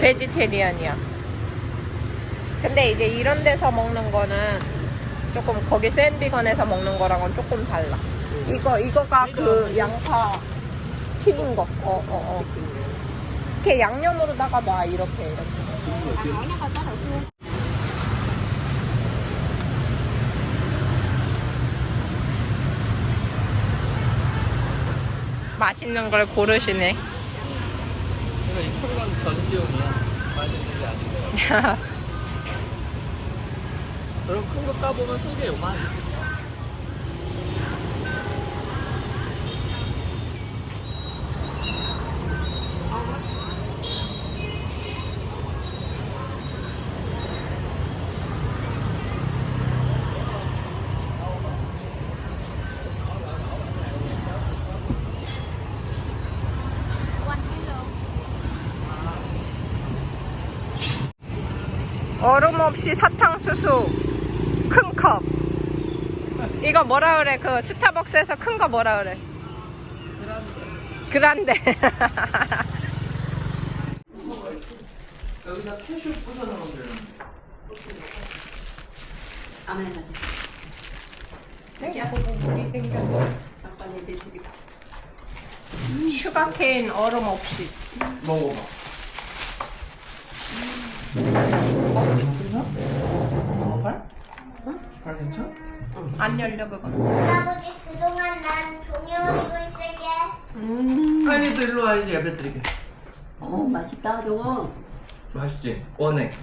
베지테리안이야. 근데 이제 이런 데서 먹는 거는 조금 거기 샌비건에서 먹는 거랑은 조금 달라. 이거 이거가 그 양파 튀긴 거. 어 어 어. 이렇게 양념으로다가 놔 이렇게 이렇게. 맛있는 걸 고르시네. 이거 이큰건 전시용이야. 맛있는 게 아니고. 그럼 큰 거 까보면 속에 요만. 없이 사탕수수 큰 컵. 이거 뭐라 그래? 그 스타벅스에서 큰 거 뭐라 그래? 그란데. 여기다 캐슈 부숴 넣으면 되는데. 안 해가지고 생겨보고 물이 생겼어. 잠깐 얘기 주기 슈가케인 얼음 없이. 먹어봐. 먹 응? 발 괜찮아? 안 열려 그거. 할아버지 그동안 난 종이 오리고 있을게. 음. 빨리도 일로 와 이제 예배 드리게. 어 맛있다 저거 맛있지? 원액.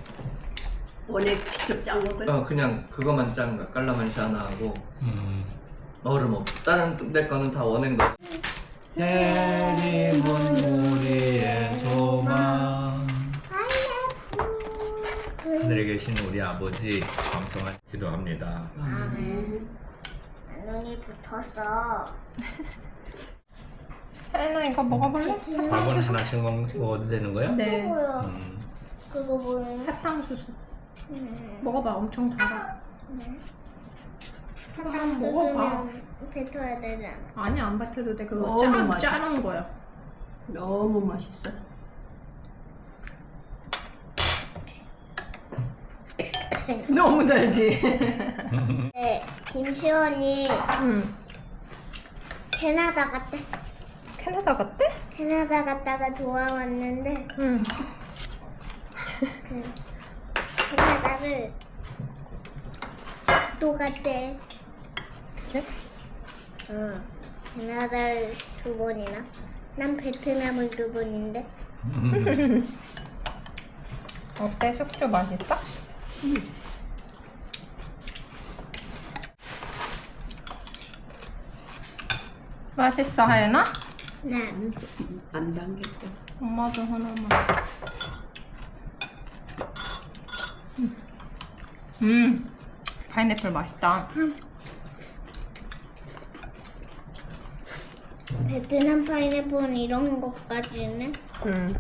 원액 직접 짠 거고요 어 그냥 그거만 짠 거야. 깔라만시 하나 하고 얼음 없어. 다른 데 거는 다 원액 넣어. 재림은 우리의 소망 하늘에 계신 우리 아버지 감동한 기도합니다 아멘. 눈이 붙었어. 혜나 이거 먹어볼래? 밥은 하나씩 먹- 먹어도 되는 거야? 네. 뭐야? 음. 그거 뭐야? 사탕수수. 음. 먹어봐. 엄청 달아. 네. 한번 먹어봐. 쓰면 뱉어야 되잖아. 아니 안 뱉어도 돼. 그거 너무 맛있어. 거야. 너무 맛있어 너무 달지. 네, 김시원이 응. 캐나다 갔대. 캐나다 갔대? 캐나다 갔다가 돌아왔는데 응. 그 캐나다를 또 갔대. 그래? 어, 캐나다를 두 번이나. 난 베트남을 두 번인데. 어때? 숙주 맛있어? 맛있어 하연아? 네. 안 담겼대 엄마도 하나만. 음, 음, 파인애플 맛있다. 베트남 파인애플은 이런 것까지는 음.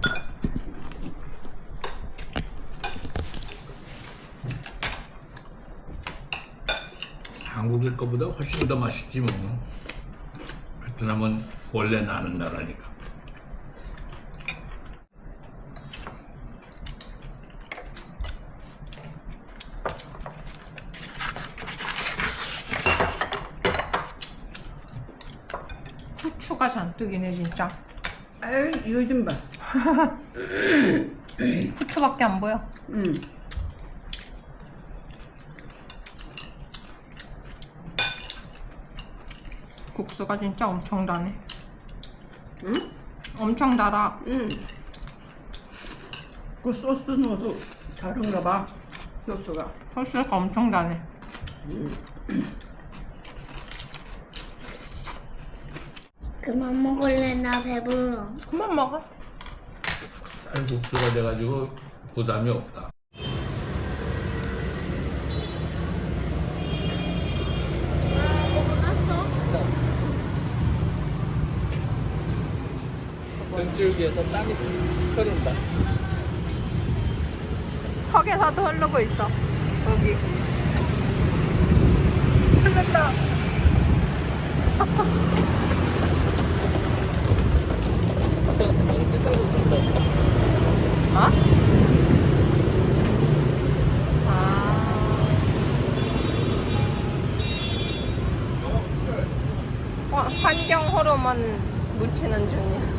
한국의 거보다 훨씬 더 맛있지 뭐 베트남은 원래 나는 나라니까 후추가 잔뜩이네 진짜. 아유 요즘 봐 후추밖에 안 보여. 음. 국수가 진짜 엄청 다네. 응? 엄청 달아. 음. 그 소스 넣어서 다른가 봐 소스가 소스가 엄청 다네. 그만 먹을래 나 배불러. 그만 먹어. 쌀국수가 돼가지고 부담이 없다 빗줄기에서 땀이 흐른다. 턱에서도 흐르고 있어. 여기. 흐른다. 어? 어, 환경 호르몬 묻히는 중이야.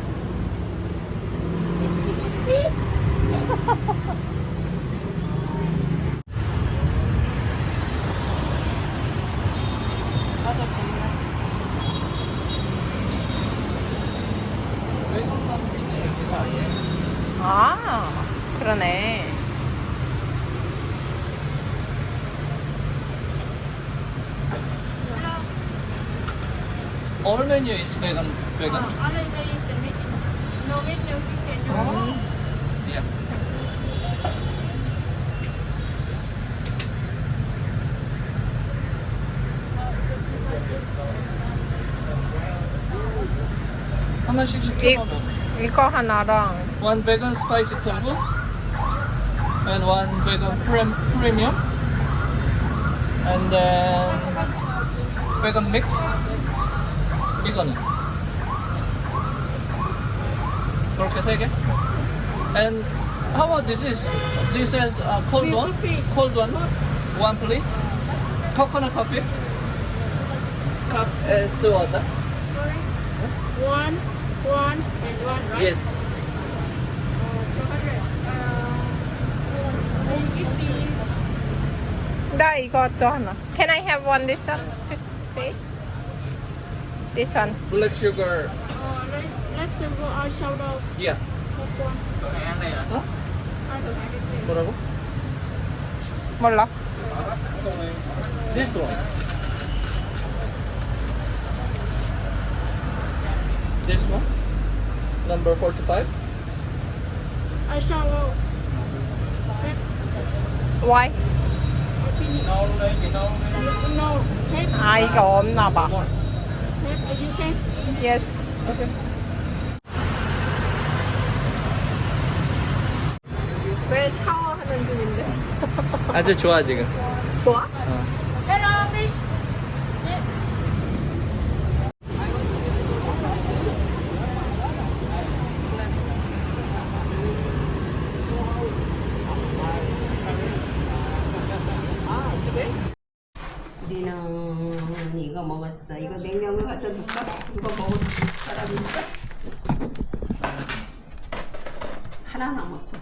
All menu is vegan. Vegan. Only there is the meat. No meat, no chicken. 어. Yeah. 하나씩 이, 시켜봐. 이거 하나랑 One vegan spicy tofu and one vegan prem, premium and then vegan mixed 이거는 그렇게 세 개. And how about this is this is a cold one cold one one please coconut coffee cup is water Sorry. One, one, and one, right? yes Uh, 200. Uh, 150. 나 이것도 하나. Can I have one this one too, please? This one. black sugar Uh, let's, let's go out shout out. yeah That one. 어? I don't know. 뭐라고? 몰라. This one. This one. Number 45. I shout out. Pep, Why? I finish. No, no. Pep, 아 이거 없나 봐. You can? Yes. Okay. 왜 샤워하는 중인데? 아주 좋아 지금. 좋아? Hello, fish. Yeah. 우리는 이거 먹었어. 이거 냉장고에 갖다 놓을까? 이거 먹을 사람 있어? 하나 남았어.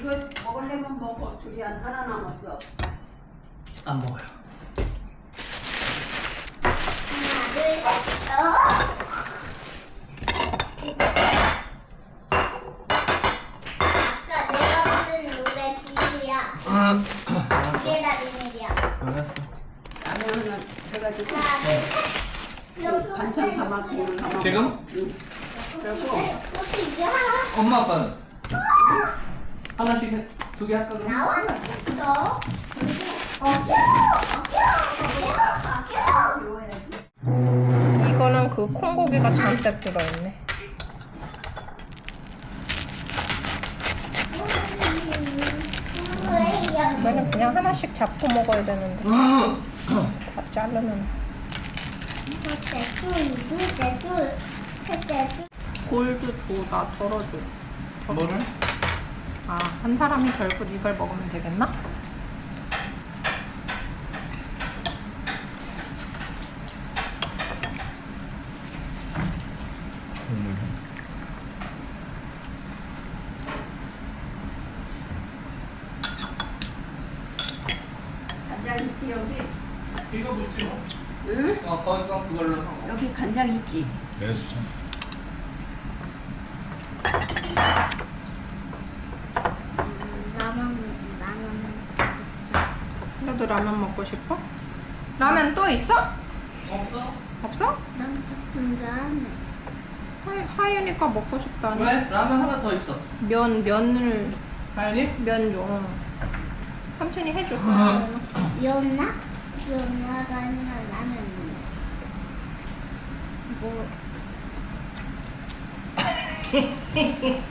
이거 먹으려면 먹어. 두리안 하나 남았어. 안 먹어요. 하나, 둘, 셋, 어? 아까 내가 부른 노래 비밀이야. 이게 다 비밀이야. 알았어. 라면 하나 해가지고 하나, 둘, 셋. 여기 반찬 담아주는 하나. 지금? 그리고 어떻게 하나 엄마 아빠는 하나씩 두개 할까 그럼? 나와? 너? 이거는 그 콩고기가 잔뜩 들어있네. 이거는 그냥 하나씩 잡고 먹어야 되는데 다 자르면 셋째 둘. 골드 도나 덜어줘. 뭐를? 아 한 사람이 결국 이걸 먹으면 되겠나? 간장 있지 여기? 이거 묻지 뭐. 응? 어 거기가 그걸로 하고. 여기 간장 있지? 라면, 라면. 너도 라면 먹고 싶어? 라면 또 있어? 없어? 없어? 난 같은 라면. 하이, 하얘니까 먹고 싶다니. 왜? 라면 하나 더 있어. 면 면을 하연이? 면 줘. 삼촌이 해줘. 연나? 연나가 아니라 라면. 뭐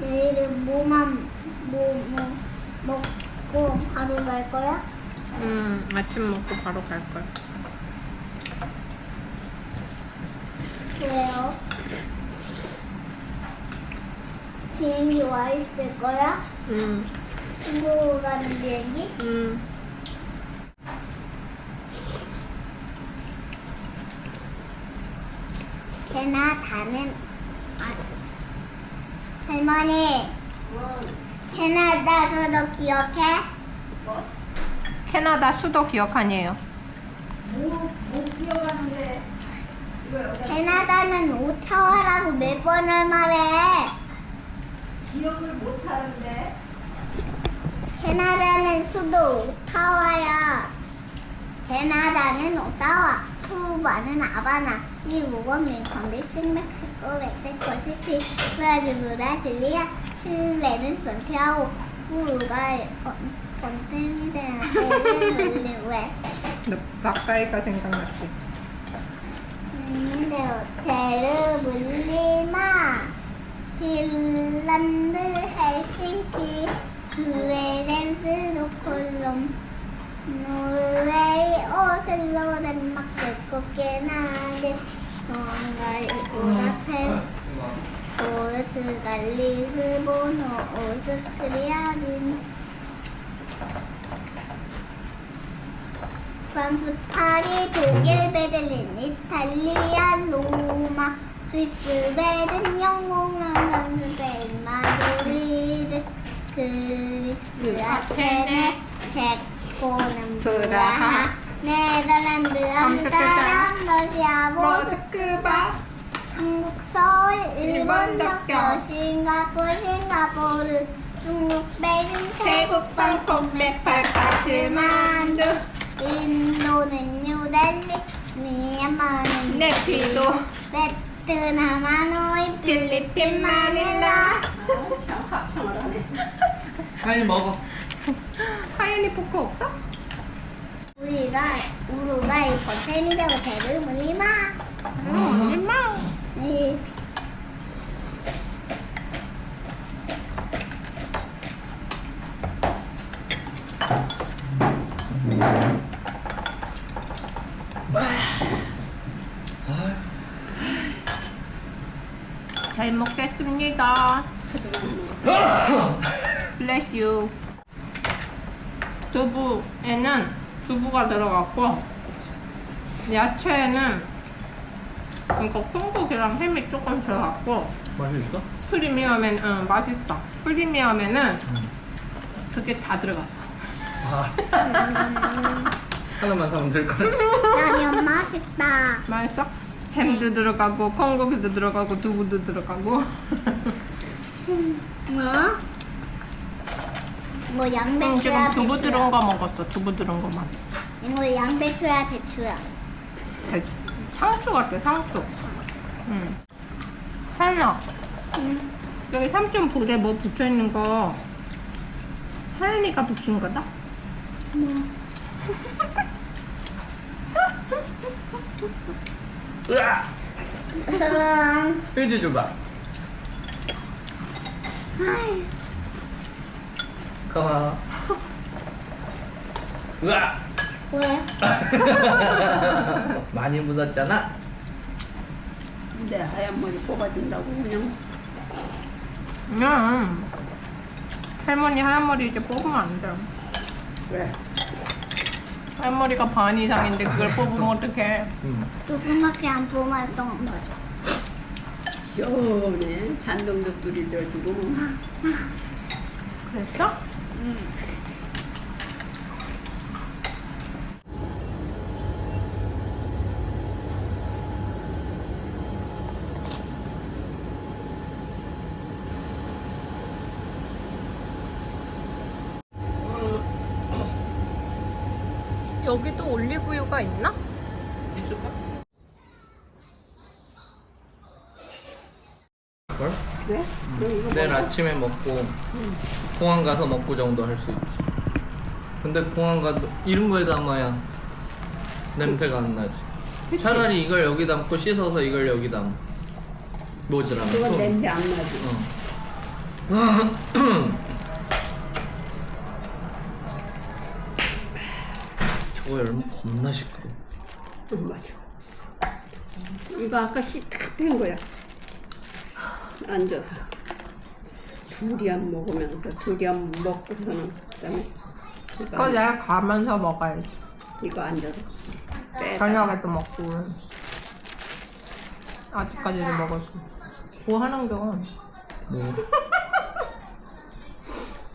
내일은 뭐만 뭐, 뭐, 먹고 바로 갈 거야? 음, 아침 먹고 바로 갈 거야. 왜요? 비행기 와 있을 거야? 음, 친구 가는 비행기? 음. 대나 다는 아 할머니. 캐나다 수도 기억해? 캐나다 수도 기억하니에요. 캐나다는 오타와라고 몇 번을 말해 기억을 못 하는데. 캐나다는 수도 오타와야 캐나다는 오타와 쿠바는 아바나 미국은 ሜ컨 믹스 멕시코 멕시코 시티 브라질 브라질리아 칠레는 산티아고 노르웨이 오슬로 덴마크 코펜하겐 헝가리 부다페스트 포르투갈 리스본 오스트리아 빈 프랑스 파리 독일 베를린 이탈리아 로마 스위스 베든 영국 런던 스페인 마드리드 그리스 아테네 체 코는 브라하 네덜란드 암스테르담 러시아 모스크 모스크바. 한국 서울 일본 일본 도쿄 도쿄, 싱가포르 싱가포르 중국 베이징 태국 방콕 네팔 카트만두. 인도는 뉴델리 미얀마는 네피도. 베트남 하노이 필리핀 마닐라. 하이 먹어. 하얀이 포크 없어? 우리가 우루과이 버테미데 호텔을 물리마 얼마? 네. 잘 먹겠습니다. Bless you. 두부에는 두부가 들어갔고 야채에는 이거 콩국이랑 햄이 조금 들어갔고 맛있어? 프리미엄에는 응, 맛있다. 프리미엄에는 그게 다 들어갔어. 아. 하나만 사면 될 거야. 라면 맛있다 맛있어? 햄도 들어가고 콩고기도 들어가고 두부도 들어가고 뭐? 뭐 응, 양배추야 지금 두부 배추야? 들은 거 먹었어. 두부 들은 거만. 이거 양배추야 배추야 배- 상추 같아 상추. 응. 하연아. 여기 삼촌 볼에 뭐 붙여 있는 거 하연이가 붙인 거다? 으아! 응 휴지 줘봐. 아이, 고마워. 으아! 왜? 많이 묻었잖아. 내 하얀 머리 뽑아준다고 그냥. 응. 할머니 하얀 머리 이제 뽑으면 안 돼. 왜? 하얀 머리가 반 이상인데 그걸 뽑으면 어떡해. 응. 조그맣게 안 뽑았던 거죠 시원해. 잔동도 두리져주고. 그랬어? 여기도 올리브유가 있나? 있을까? 뭘? 왜? 너 이거 내일 아침에 먹고 공항 가서 먹고 정도 할 수 있지. 근데 공항 가도 이런 거에 담아야 냄새가 안 나지. 그치? 차라리 이걸 여기 담고 씻어서 이걸 여기 담. 모자라면. 그건 또. 냄새 안 나지. 어. 저거 열면 겁나 시끄러. 응, 맞아. 이거 아까 씨딱뺀 거야. 앉아서. 두리안 먹으면서 두리안 먹고서는 그다음에 이거, 그거 내가 가면서 먹어야지. 이거 앉아서 빼. 저녁에도 먹고. 아직까지도 먹었어. 뭐 하는 겨? 뭐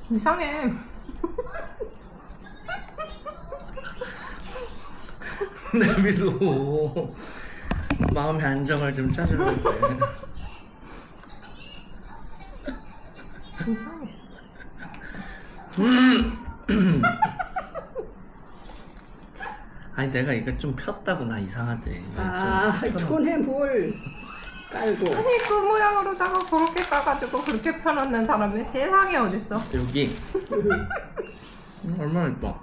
이상해. 내비도 마음의 안정을 좀 찾으려고 해. 이상해. 아니 내가 이거 좀 폈다고 나 이상하대. 이거 아, 좀 펴놓- 손에 물 깔고. 아니 그 모양으로다가 그렇게 까가지고 그렇게 펴놓는 사람이 세상에 어딨어? 여기 음, 얼마나 예뻐.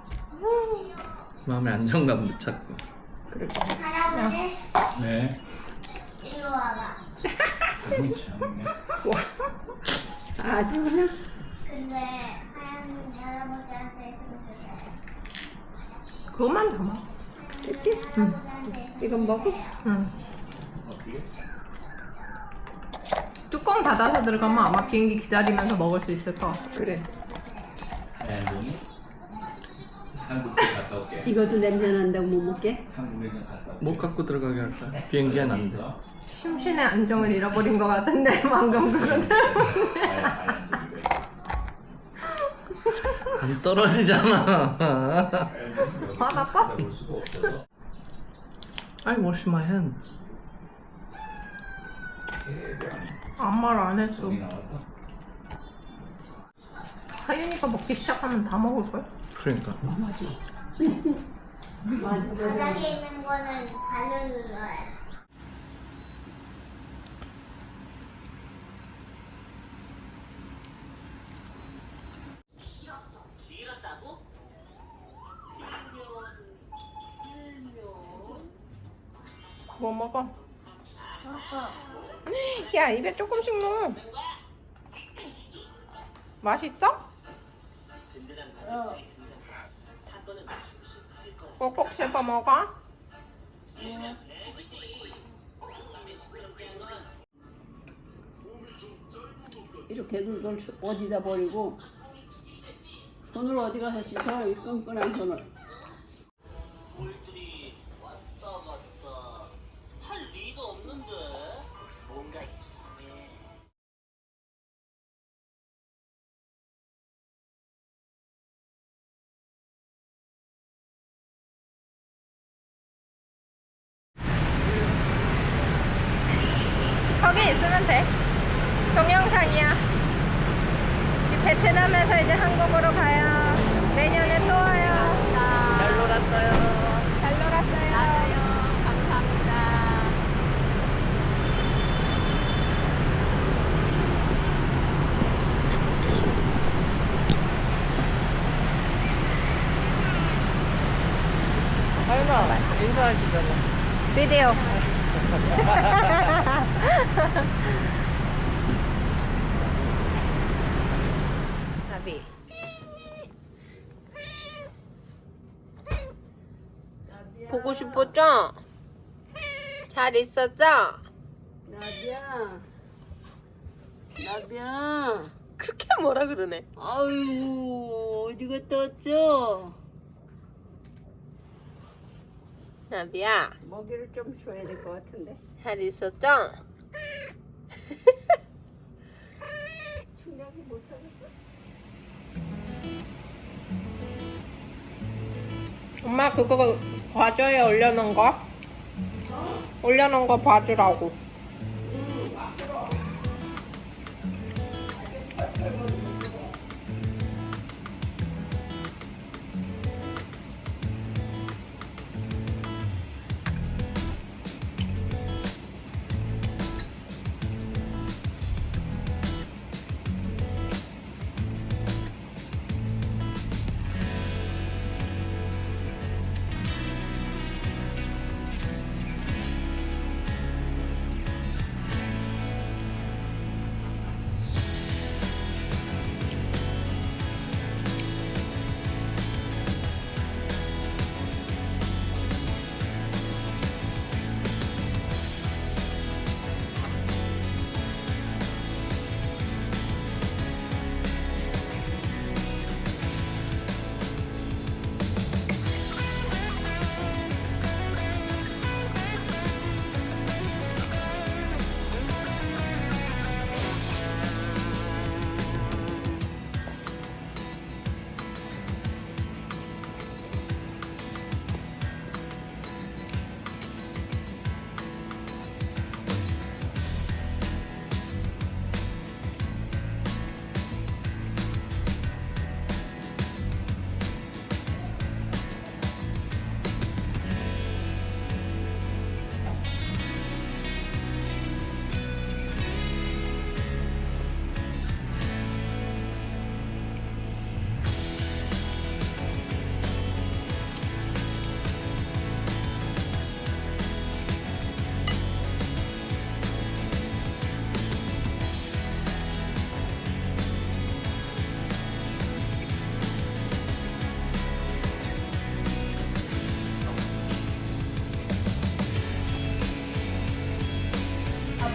마음의 안정감도 찾고. 할아버지 네. 이리 와봐. 아주 그냥 근데 하얀 할아버지한테 있으면 주세요. 그것만 담아. 됐지? 할아버지한테 있으면 이건 먹어? 응. 뚜껑 닫아서 들어가면 아마 비행기 기다리면서 먹을 수 있을 것 같아. 그래. 한국에 갔다 올게. 이것도 냄새 난다고 못 먹게? 못 갖고 들어가게 할까? 비행기엔 안 돼. 심신의 안정을 잃어버린 것 같은데 방금 그거는. 안 떨어지잖아. 없어서. I wash my hand. 대변이 아무 말 안 했어. 하윤이가 먹기 시작하면 다 먹을걸? 그러니까. 바닥에 있는 거는 발로 눌러야 돼. 뭐 먹어? 먹어. 야 입에 조금씩 넣어. 맛있어? 어. 꼭꼭 씹어 먹어. 이렇게 그걸 어디다 버리고 손을 어디 가서 씻어 이 끈끈한 손을 이제 한국으로 가요. 내년에 또 와요. 잘 놀았어요. 잘 놀았어요. 감사합니다 하윤아 인사하시잖아. 비디오. 나비. 보고 싶었죠? 잘 있었죠? 나비야 나비야 그렇게 뭐라 그러네. 아유 어디 갔다 왔죠? 나비야, 먹이를 좀 줘야 될 것 같은데 잘 있었죠? 충격이 못 참겠어 엄마 그거 봐줘요 올려놓은 거? 올려놓은 거 봐주라고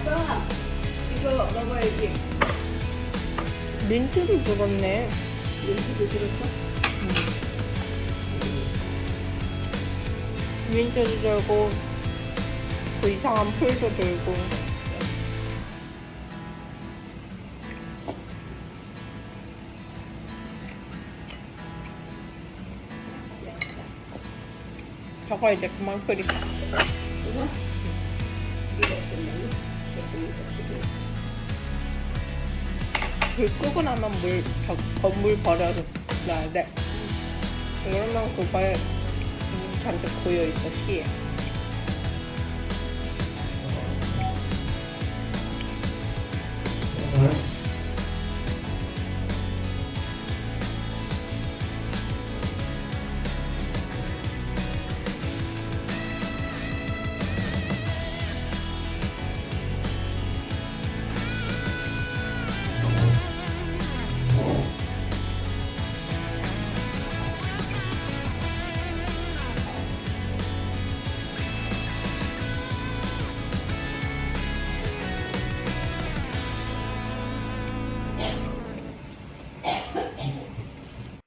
아빠 이거 먹어야지. 민트를 들었네. 민트도 들었어? 민트도 들고 그 이상한 풀도 들고. 저거 이제 그만 끓이자. 이거? 이거 이거. 불 끄고 나면 물, 저, 건물 버려서 놔야 돼. 그러면 그거에 물 잔뜩 고여있어, 씨에. 응?